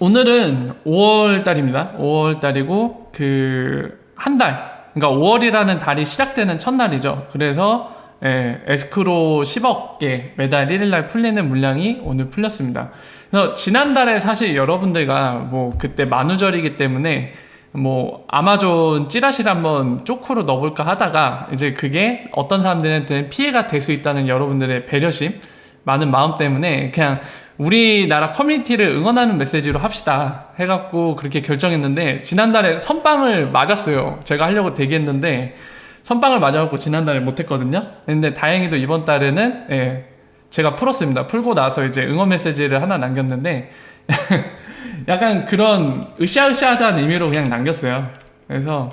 오늘은 5월 달입니다. 5월 달이고 그 한 달, 그러니까 5월이라는 달이 시작되는 첫날이죠. 그래서 예, 에스크로 10억 개 매달 1일 날 풀리는 물량이 오늘 풀렸습니다. 그래서 지난달에 사실 여러분들과 뭐 그때 만우절이기 때문에 뭐 아마존 찌라시를 한번 쪼코로 넣어볼까 하다가 이제 그게 어떤 사람들한테는 피해가 될 수 있다는 여러분들의 배려심 많은 마음 때문에 그냥 우리나라 커뮤니티를 응원하는 메시지로 합시다 해갖고 그렇게 결정했는데 지난달에 선빵을 맞았어요. 제가 하려고 대기했는데 선빵을 맞아갖고 지난달에 못했거든요. 근데 다행히도 이번 달에는 예, 제가 풀었습니다. 풀고 나서 이제 응원 메시지를 하나 남겼는데 약간 그런 으쌰으쌰하자는 의미로 그냥 남겼어요. 그래서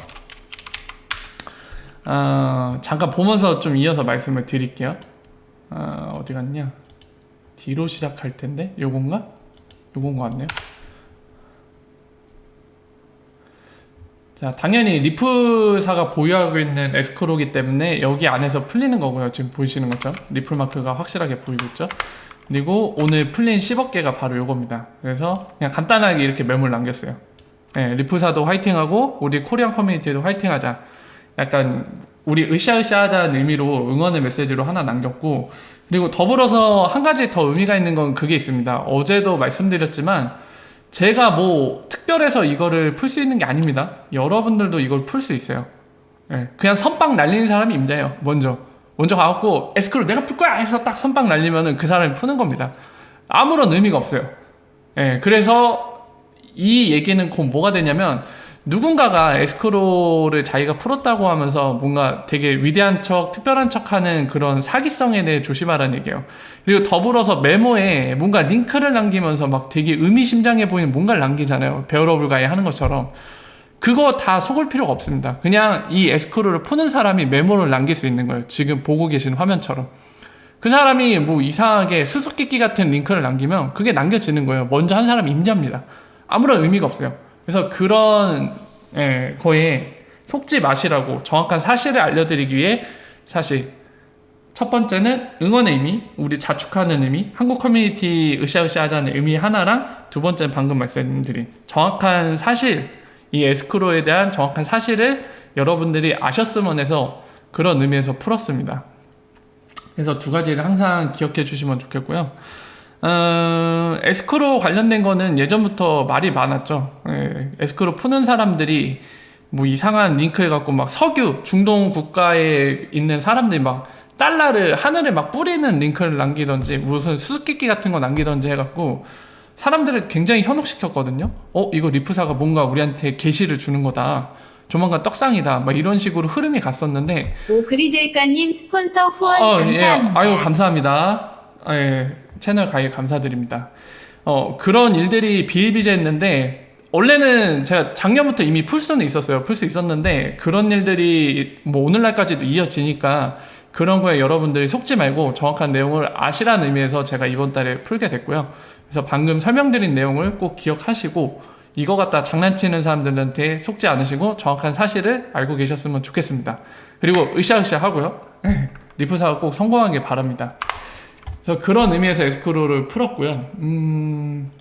어, 잠깐 보면서 좀 이어서 말씀을 드릴게요. 어, 어디 갔냐? D로 시작할 텐데? 요건가? 요건 거 같네요. 자 당연히 리프사가 보유하고 있는 에스크로기 때문에 여기 안에서 풀리는 거고요. 지금 보이시는 것처럼. 리플 마크가 확실하게 보이고 있죠 그리고 오늘 풀린 10억 개가 바로 요겁니다 그래서 그냥 간단하게 이렇게 메모를 남겼어요 네, 리프사도 화이팅하고 우리 코리안 커뮤니티도 화이팅하자 약간 우리 으쌰으쌰 하자는 의미로 응원의 메시지로 하나 남겼고 그리고 더불어서 한 가지 더 의미가 있는 건 그게 있습니다. 어제도 말씀드렸지만 제가 뭐 특별해서 이거를 풀 수 있는 게 아닙니다. 여러분들도 이걸 풀 수 있어요. 예, 그냥 선빵 날리는 사람이 임자예요. 먼저 먼저 가갖고 에스크로 내가 풀 거야 해서 딱 선빵 날리면은 그 사람이 푸는 겁니다. 아무런 의미가 없어요. 예, 그래서 이 얘기는 곧 뭐가 되냐면 누군가가 에스크로를 자기가 풀었다고 하면서 뭔가 되게 위대한 척, 특별한 척 하는 그런 사기성에 대해 조심하라는 얘기예요. 그리고 더불어서 메모에 뭔가 링크를 남기면서 막 되게 의미심장해 보이는 뭔가를 남기잖아요. 베어러블가에 하는 것처럼. 그거 다 속을 필요가 없습니다. 그냥 이 에스크로를 푸는 사람이 메모를 남길 수 있는 거예요. 지금 보고 계신 화면처럼. 그 사람이 뭐 이상하게 수수께끼 같은 링크를 남기면 그게 남겨지는 거예요. 먼저 한 사람이 임자입니다. 아무런 의미가 없어요. 그래서 그런 예, 거에 속지 마시라고 정확한 사실을 알려드리기 위해 사실 첫 번째는 응원의 의미, 우리 자축하는 의미, 한국 커뮤니티 으쌰으쌰 하자는 의미 하나랑 두 번째는 방금 말씀드린 정확한 사실, 이 에스크로에 대한 정확한 사실을 여러분들이 아셨으면 해서 그런 의미에서 풀었습니다. 그래서 두 가지를 항상 기억해 주시면 좋겠고요. 어, 에스크로 관련된 거는 예전부터 말이 많았죠. 예, 에스크로 푸는 사람들이 뭐 이상한 링크 해 갖고 막 석유 중동 국가에 있는 사람들이 막 달러를 하늘에 막 뿌리는 링크를 남기던지 무슨 수수께끼 같은 거 남기던지 해갖고 사람들을 굉장히 현혹시켰거든요. 어 이거 리프사가 뭔가 우리한테 게시를 주는 거다. 조만간 떡상이다. 막 이런 식으로 흐름이 갔었는데 오그리들까님 스폰서 후원 어, 감사합니다. 예. 아유, 감사합니다. 아, 예. 채널 가입 감사드립니다. 어, 그런 일들이 비일비재했는데, 원래는 제가 작년부터 이미 풀 수는 있었어요. 풀 수 있었는데, 그런 일들이 뭐 오늘날까지도 이어지니까, 그런 거에 여러분들이 속지 말고 정확한 내용을 아시라는 의미에서 제가 이번 달에 풀게 됐고요. 그래서 방금 설명드린 내용을 꼭 기억하시고, 이거 갖다 장난치는 사람들한테 속지 않으시고 정확한 사실을 알고 계셨으면 좋겠습니다. 그리고 으쌰으쌰 하고요. 리프사가 꼭 성공하길 바랍니다. 그래서 그런 의미에서 에스크로를 풀었고요. 음,